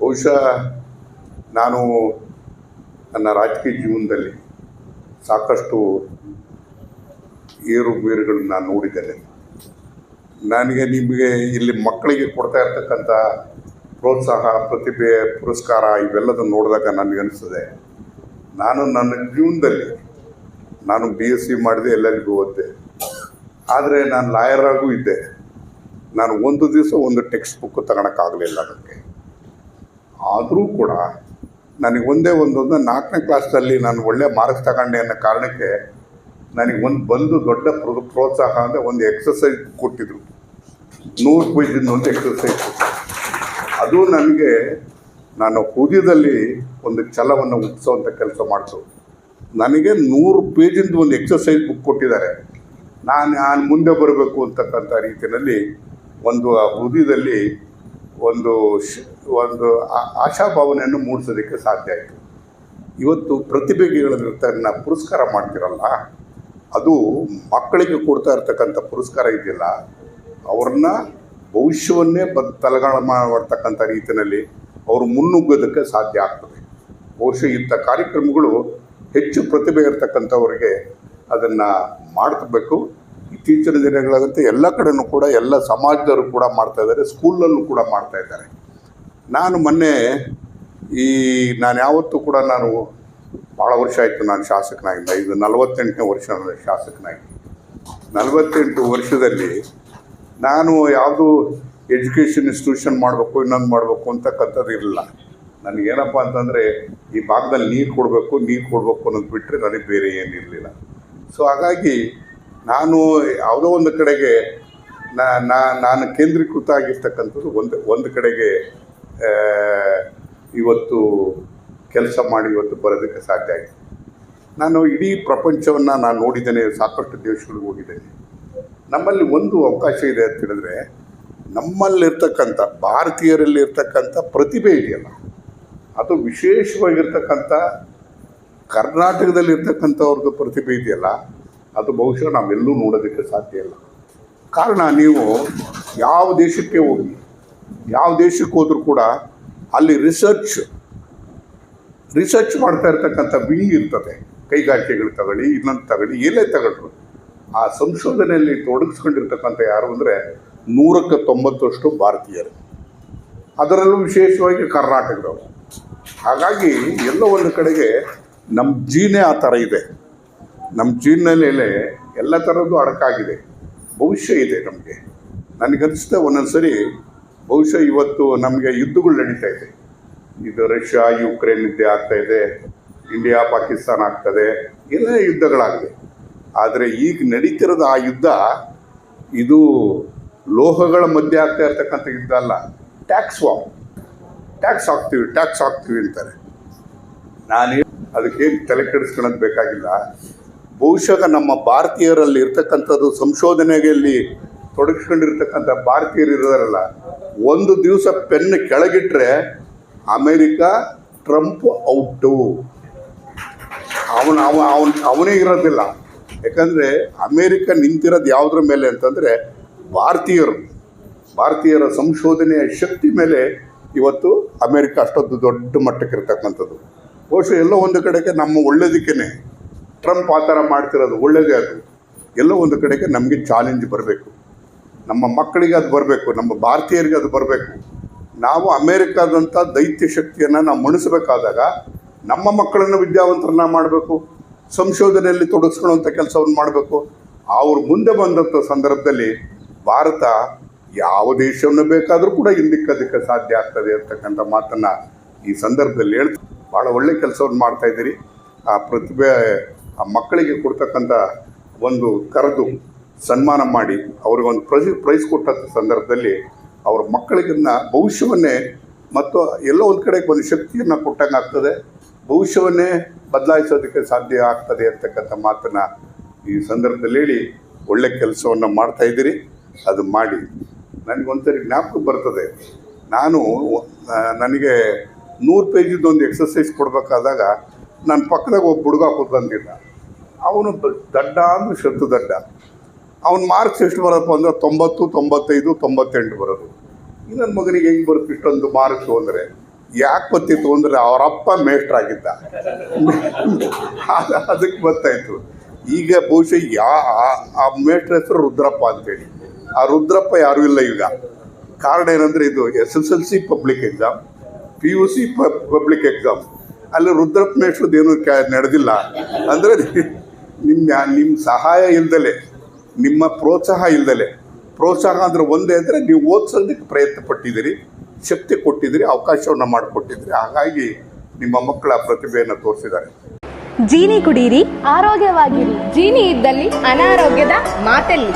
ಬಹುಶಃ ನಾನು ನನ್ನ ರಾಜಕೀಯ ಜೀವನದಲ್ಲಿ ಸಾಕಷ್ಟು ಏರುಬೇರುಗಳನ್ನ ನಾನು ನೋಡಿದ್ದೇನೆ. ನನಗೆ ನಿಮಗೆ ಇಲ್ಲಿ ಮಕ್ಕಳಿಗೆ ಕೊಡ್ತಾ ಇರ್ತಕ್ಕಂಥ ಪ್ರೋತ್ಸಾಹ, ಪ್ರತಿಭೆ, ಪುರಸ್ಕಾರ ಇವೆಲ್ಲದನ್ನು ನೋಡಿದಾಗ ನನಗೆ ಅನಿಸ್ತದೆ. ನಾನು ನನ್ನ ಜೀವನದಲ್ಲಿ ನಾನು ಬಿ ಎಸ್ ಸಿ ಮಾಡಿದೆ, ಎಲ್ಲರಿಗೂ ಓದಿದೆ. ಆದರೆ ನಾನು ಲಾಯರಾಗೂ ಇದ್ದೆ. ನಾನು ಒಂದು ದಿವಸ ಒಂದು ಟೆಕ್ಸ್ಟ್ ಬುಕ್ ತಗೊಳಕ್ಕಾಗಲಿಲ್ಲ ನನಗೆ ಆದರೂ ಕೂಡ ನನಗೆ ಒಂದೇ ಒಂದೊಂದು ನಾಲ್ಕನೇ ಕ್ಲಾಸ್ನಲ್ಲಿ ನಾನು ಒಳ್ಳೆ ಮಾರ್ಕ್ಸ್ ತಗೊಂಡೆ ಅನ್ನೋ ಕಾರಣಕ್ಕೆ ನನಗೆ ಒಂದು ಬಂದು ದೊಡ್ಡ ಪ್ರೋ ಪ್ರೋತ್ಸಾಹ ಅಂದರೆ ಒಂದು ಎಕ್ಸಸೈಸ್ ಕೊಟ್ಟಿದ್ರು. ನೂರು ಪೇಜಿಂದ ಒಂದು ಎಕ್ಸಸೈಸ್ ಅದು ನನಗೆ ನಾನು ಹೃದಯದಲ್ಲಿ ಒಂದು ಛಲವನ್ನು ಹುಟ್ಟಿಸೋವಂಥ ಕೆಲಸ ಮಾಡ್ತು. ನನಗೆ ನೂರು ಪೇಜಿಂದ ಒಂದು ಎಕ್ಸಸೈಸ್ ಬುಕ್ ಕೊಟ್ಟಿದ್ದಾರೆ. ನಾನು ನಾನು ಮುಂದೆ ಬರಬೇಕು ಅಂತಕ್ಕಂಥ ರೀತಿಯಲ್ಲಿ ಒಂದು ಆ ಹೃದಯದಲ್ಲಿ ಒಂದು ಒಂದು ಆಶಾಭಾವನೆಯನ್ನು ಮೂಡಿಸೋದಕ್ಕೆ ಸಾಧ್ಯ ಆಯಿತು. ಇವತ್ತು ಪ್ರತಿಭೆಗಳಿರ್ತನ್ನ ಪುರಸ್ಕಾರ ಮಾಡ್ತಿರಲ್ಲ, ಅದು ಮಕ್ಕಳಿಗೆ ಕೊಡ್ತಾ ಇರ್ತಕ್ಕಂಥ ಪುರಸ್ಕಾರ ಇದೆಯಲ್ಲ, ಅವ್ರನ್ನ ಭವಿಷ್ಯವನ್ನೇ ಬದ್, ತಲೆಗಾಣ ಮಾಡ್ತಕ್ಕಂಥ ರೀತಿಯಲ್ಲಿ ಅವರು ಮುನ್ನುಗ್ಗೋದಕ್ಕೆ ಸಾಧ್ಯ ಆಗ್ತದೆ. ಬಹುಶಃ ಇಂಥ ಕಾರ್ಯಕ್ರಮಗಳು ಹೆಚ್ಚು ಪ್ರತಿಭೆ ಇರತಕ್ಕಂಥವ್ರಿಗೆ ಅದನ್ನು ಮಾಡ್ತಬೇಕು. ಇತ್ತೀಚಿನ ದಿನಗಳಂತೆ ಎಲ್ಲ ಕಡೆನೂ ಕೂಡ ಎಲ್ಲ ಸಮಾಜದವರು ಕೂಡ ಮಾಡ್ತಾ ಇದ್ದಾರೆ ಸ್ಕೂಲಲ್ಲೂ ಕೂಡ ಮಾಡ್ತಾ ಇದ್ದಾರೆ. ನಾನು ಮೊನ್ನೆ ಈ ನಾನು ಯಾವತ್ತೂ ಕೂಡ ನಾನು ಭಾಳ ವರ್ಷ ಆಯಿತು ನಾನು ಶಾಸಕನಾಗಿದ್ದ ಇದು ನಲವತ್ತೆಂಟನೇ ವರ್ಷ ಶಾಸಕನಾಗಿ ನಲವತ್ತೆಂಟು ವರ್ಷದಲ್ಲಿ ನಾನು ಯಾವುದು ಎಜುಕೇಷನ್ ಇನ್ಸ್ಟಿಟ್ಯೂಷನ್ ಮಾಡಬೇಕು, ಇನ್ನೊಂದು ಮಾಡಬೇಕು ಅಂತಕ್ಕಂಥದ್ದು ಇರಲಿಲ್ಲ. ನನಗೇನಪ್ಪ ಅಂತಂದರೆ ಈ ಭಾಗದಲ್ಲಿ ನೀರು ಕೊಡಬೇಕು ನೀರು ಕೊಡಬೇಕು ಅನ್ನೋದು ಬಿಟ್ಟರೆ ನನಗೆ ಬೇರೆ ಏನಿರಲಿಲ್ಲ. ಸೊ ಹಾಗಾಗಿ ನಾನು ಯಾವುದೋ ಒಂದು ಕಡೆಗೆ ನಾನು ಕೇಂದ್ರೀಕೃತ ಆಗಿರ್ತಕ್ಕಂಥದ್ದು ಒಂದು ಒಂದು ಕಡೆಗೆ ಇವತ್ತು ಕೆಲಸ ಮಾಡಿ ಇವತ್ತು ಬರೋದಕ್ಕೆ ಸಾಧ್ಯ ಆಯಿತು. ನಾನು ಇಡೀ ಪ್ರಪಂಚವನ್ನು ನಾನು ನೋಡಿದ್ದೇನೆ, ಸಾಕಷ್ಟು ದೇಶಗಳಿಗೆ ಹೋಗಿದ್ದೇನೆ. ನಮ್ಮಲ್ಲಿ ಒಂದು ಅವಕಾಶ ಇದೆ ಅಂತ ಹೇಳಿದ್ರೆ, ನಮ್ಮಲ್ಲಿರ್ತಕ್ಕಂಥ ಭಾರತೀಯರಲ್ಲಿ ಇರ್ತಕ್ಕಂಥ ಪ್ರತಿಭೆ ಇದೆಯಲ್ಲ, ಅದು ವಿಶೇಷವಾಗಿರ್ತಕ್ಕಂಥ ಕರ್ನಾಟಕದಲ್ಲಿ ಇರ್ತಕ್ಕಂಥವ್ರದ್ದು ಪ್ರತಿಭೆ ಇದೆಯಲ್ಲ ಅದು ಬಹುಶಃ ನಾವೆಲ್ಲೂ ನೋಡೋದಕ್ಕೆ ಸಾಧ್ಯ ಇಲ್ಲ. ಕಾರಣ ನೀವು ಯಾವ ದೇಶಕ್ಕೆ ಹೋಗಿ ಯಾವ ದೇಶಕ್ಕೆ ಹೋದರೂ ಕೂಡ ಅಲ್ಲಿ ರಿಸರ್ಚ್ ರಿಸರ್ಚ್ ಮಾಡ್ತಾ ಇರ್ತಕ್ಕಂಥ ವಿಂಗ್ ಇರ್ತದೆ. ಕೈಗಾರಿಕೆಗಳು ತಗೊಳ್ಳಿ, ಇನ್ನೊಂದು ತಗೊಳ್ಳಿ, ಏನೇ ತಗೊಳ್ರು ಆ ಸಂಶೋಧನೆಯಲ್ಲಿ ತೊಡಗಿಸ್ಕೊಂಡಿರ್ತಕ್ಕಂಥ ಯಾರು ಅಂದರೆ ನೂರಕ್ಕೆ ತೊಂಬತ್ತಷ್ಟು ಭಾರತೀಯರು. ಅದರಲ್ಲೂ ವಿಶೇಷವಾಗಿ ಕರ್ನಾಟಕದವರು. ಹಾಗಾಗಿ ಎಲ್ಲ ಒಂದು ಕಡೆಗೆ ನಮ್ಮ ಜೀನೇ ಆ ಥರ ಇದೆ. ನಮ್ಮ ಜೀವನದಲ್ಲೇ ಎಲ್ಲ ಥರದ್ದು ಅಡಕಾಗಿದೆ. ಭವಿಷ್ಯ ಇದೆ ನಮಗೆ. ನನಗನ್ನಿಸ್ತಾ ಒಂದೊಂದು ಸರಿ ಬಹುಶಃ ಇವತ್ತು ನಮಗೆ ಯುದ್ಧಗಳು ನಡೀತಾ ಇದೆ. ಇದು ರಷ್ಯಾ, ಯುಕ್ರೇನ್ ಯುದ್ಧ ಆಗ್ತಾ ಇದೆ. ಇಂಡಿಯಾ, ಪಾಕಿಸ್ತಾನ ಆಗ್ತದೆ ಎಲ್ಲ ಯುದ್ಧಗಳಾಗಿದೆ. ಆದರೆ ಈಗ ನಡೀತಿರೋದು ಆ ಯುದ್ಧ ಇದು ಲೋಹಗಳ ಮಧ್ಯೆ ಆಗ್ತಾ ಇರ್ತಕ್ಕಂಥ ಯುದ್ಧ ಅಲ್ಲ. ಟ್ಯಾಕ್ಸ್ ವಾಮ್ ಟ್ಯಾಕ್ಸ್ ಹಾಕ್ತೀವಿ ಟ್ಯಾಕ್ಸ್ ಹಾಕ್ತೀವಿ ಅಂತಾರೆ. ನಾನು ಅದಕ್ಕೇನು ತಲೆ ಕೆಡಿಸ್ಕೊಳ್ಳೋದು ಬೇಕಾಗಿಲ್ಲ. ಬಹುಶಃ ನಮ್ಮ ಭಾರತೀಯರಲ್ಲಿ ಇರ್ತಕ್ಕಂಥದ್ದು ಸಂಶೋಧನೆಯಲ್ಲಿ ತೊಡಗಿಸ್ಕೊಂಡಿರ್ತಕ್ಕಂಥ ಭಾರತೀಯರು ಇರೋರಲ್ಲ ಒಂದು ದಿವಸ ಪೆನ್ ಕೆಳಗಿಟ್ರೆ ಅಮೇರಿಕಾ ಟ್ರಂಪ್ ಔಟು. ಅವನು ಅವ ಅವನ್ ಅವನೇ ಇರೋದಿಲ್ಲ. ಯಾಕಂದರೆ ಅಮೇರಿಕ ನಿಂತಿರೋದು ಯಾವುದ್ರ ಮೇಲೆ ಅಂತಂದರೆ ಭಾರತೀಯರು. ಭಾರತೀಯರ ಸಂಶೋಧನೆಯ ಶಕ್ತಿ ಮೇಲೆ ಇವತ್ತು ಅಮೇರಿಕ ಅಷ್ಟೊಂದು ದೊಡ್ಡ ಮಟ್ಟಕ್ಕೆ ಇರ್ತಕ್ಕಂಥದ್ದು. ಬಹುಶಃ ಎಲ್ಲೋ ಒಂದು ಕಡೆಗೆ ನಮ್ಮ ಒಳ್ಳೇದಕ್ಕೇ ಟ್ರಂಪ್ ಆ ಥರ ಮಾಡ್ತಿರೋದು ಒಳ್ಳೆಯದೇ ಅದು. ಎಲ್ಲ ಒಂದು ಕಡೆಗೆ ನಮಗೆ ಚಾಲೆಂಜ್ ಬರಬೇಕು. ನಮ್ಮ ಮಕ್ಕಳಿಗೆ ಅದು ಬರಬೇಕು, ನಮ್ಮ ಭಾರತೀಯರಿಗೆ ಅದು ಬರಬೇಕು. ನಾವು ಅಮೇರಿಕಾದಂಥ ದೈತ್ಯ ಶಕ್ತಿಯನ್ನು ನಾವು ಮಣಿಸಬೇಕಾದಾಗ ನಮ್ಮ ಮಕ್ಕಳನ್ನು ವಿದ್ಯಾವಂತರನ್ನ ಮಾಡಬೇಕು, ಸಂಶೋಧನೆಯಲ್ಲಿ ತೊಡಗಿಸ್ಕೊಳ್ಳುವಂಥ ಕೆಲಸವನ್ನು ಮಾಡಬೇಕು. ಅವ್ರ ಮುಂದೆ ಬಂದಂಥ ಸಂದರ್ಭದಲ್ಲಿ ಭಾರತ ಯಾವ ದೇಶವನ್ನು ಬೇಕಾದರೂ ಕೂಡ ಹಿಂದಿಕ್ಕದಕ್ಕೆ ಸಾಧ್ಯ ಆಗ್ತದೆ ಅಂತಕ್ಕಂಥ ಮಾತನ್ನು ಈ ಸಂದರ್ಭದಲ್ಲಿ ಹೇಳ್ತಾ ಭಾಳ ಒಳ್ಳೆ ಕೆಲಸವನ್ನು ಮಾಡ್ತಾಯಿದ್ದೀರಿ ಆ ಪ್ರತಿಭೆ ಆ ಮಕ್ಕಳಿಗೆ ಕೊಡ್ತಕ್ಕಂಥ ಒಂದು ಕರೆದು ಸನ್ಮಾನ ಮಾಡಿ ಅವ್ರಿಗೊಂದು ಪ್ರೈಸ್ ಪ್ರೈಸ್ ಕೊಟ್ಟಂಥ ಸಂದರ್ಭದಲ್ಲಿ ಅವ್ರ ಮಕ್ಕಳಿಗನ್ನ ಭವಿಷ್ಯವನ್ನೇ ಮತ್ತು ಎಲ್ಲೋ ಒಂದು ಕಡೆ ಒಂದು ಶಕ್ತಿಯನ್ನು ಕೊಟ್ಟಂಗೆ ಆಗ್ತದೆ. ಭವಿಷ್ಯವನ್ನೇ ಬದಲಾಯಿಸೋದಕ್ಕೆ ಸಾಧ್ಯ ಆಗ್ತದೆ ಅಂತಕ್ಕಂಥ ಮಾತನ್ನು ಈ ಸಂದರ್ಭದಲ್ಲಿ ಹೇಳಿ ಒಳ್ಳೆ ಕೆಲಸವನ್ನು ಮಾಡ್ತಾ ಇದ್ದೀರಿ. ಅದು ಮಾಡಿ. ನನಗೊಂದ್ಸರಿ ಜ್ಞಾಪಕ ಬರ್ತದೆ. ನಾನು ನನಗೆ ನೂರು ಪೇಜಿದ್ದು ಒಂದು ಎಕ್ಸಸೈಸ್ ಕೊಡಬೇಕಾದಾಗ ನನ್ನ ಪಕ್ಕದಾಗ ಒಬ್ಬ ಹುಡುಗ ಕೂತ್ಕೊಂಡಿದ್ದ ಅವನು ದಡ್ಡ ಅಂದ್ರೆ ಶತ್ರು ದಡ್ಡ. ಅವನ ಮಾರ್ಕ್ಸ್ ಎಷ್ಟು ಬರಪ್ಪ ಅಂದ್ರೆ ತೊಂಬತ್ತು, ತೊಂಬತ್ತೈದು, ತೊಂಬತ್ತೆಂಟು ಬರೋದು. ಇನ್ನೊಂದು ಮಗನಿಗೆ ಹೆಂಗೆ ಬರುತ್ತೆ ಇಷ್ಟೊಂದು ಮಾರ್ಕ್ಸು ಅಂದರೆ ಯಾಕೆ ಬರ್ತಿತ್ತು ಅಂದರೆ ಅವರಪ್ಪ ಮೇಷ್ಟ್ರಾಗಿದ್ದ ಆಗಿದ್ದ. ಅದಕ್ಕೆ ಬರ್ತಾಯಿತ್ತು. ಈಗ ಬಹುಶಃ ಯಾ ಆ- ಮೇಷ್ಟ್ರ ಹೆಸರು ರುದ್ರಪ್ಪ ಅಂತೇಳಿ. ಆ ರುದ್ರಪ್ಪ ಯಾರೂ ಇಲ್ಲ ಈಗ. ಕಾರಣ ಏನಂದರೆ ಇದು S S L C public exam, P U C public exam. ಅಲ್ಲಿ ರುದ್ರಪ್ಪ ಮೇಷ್ಟ್ರದ್ದು ಏನು ನಡೆದಿಲ್ಲ. ಅಂದರೆ ನಿಮ್ಮ ನಿಮ್ಮ ಸಹಾಯ ಇಲ್ದಲೆ, ನಿಮ್ಮ ಪ್ರೋತ್ಸಾಹ ಇಲ್ದಲೆ, ಪ್ರೋತ್ಸಾಹ ಅಂದರೆ ಒಂದೇ ಅಂದರೆ ನೀವು ಓದಿಸೋದಕ್ಕೆ ಪ್ರಯತ್ನ ಪಟ್ಟಿದ್ದೀರಿ ಶಕ್ತಿ ಕೊಟ್ಟಿದ್ದೀರಿ, ಅವಕಾಶವನ್ನು ಮಾಡಿಕೊಟ್ಟಿದ್ದೀರಿ. ಹಾಗಾಗಿ ನಿಮ್ಮ ಮಕ್ಕಳ ಪ್ರತಿಭೆಯನ್ನು ತೋರಿಸಿದ್ದಾರೆ. ಜೀನಿ ಕುಡೀರಿ, ಆರೋಗ್ಯವಾಗಿರಿ. ಜೀನಿ ಇದ್ದಲ್ಲಿ ಅನಾರೋಗ್ಯದ ಮಾತೆಲ್ಲಿ.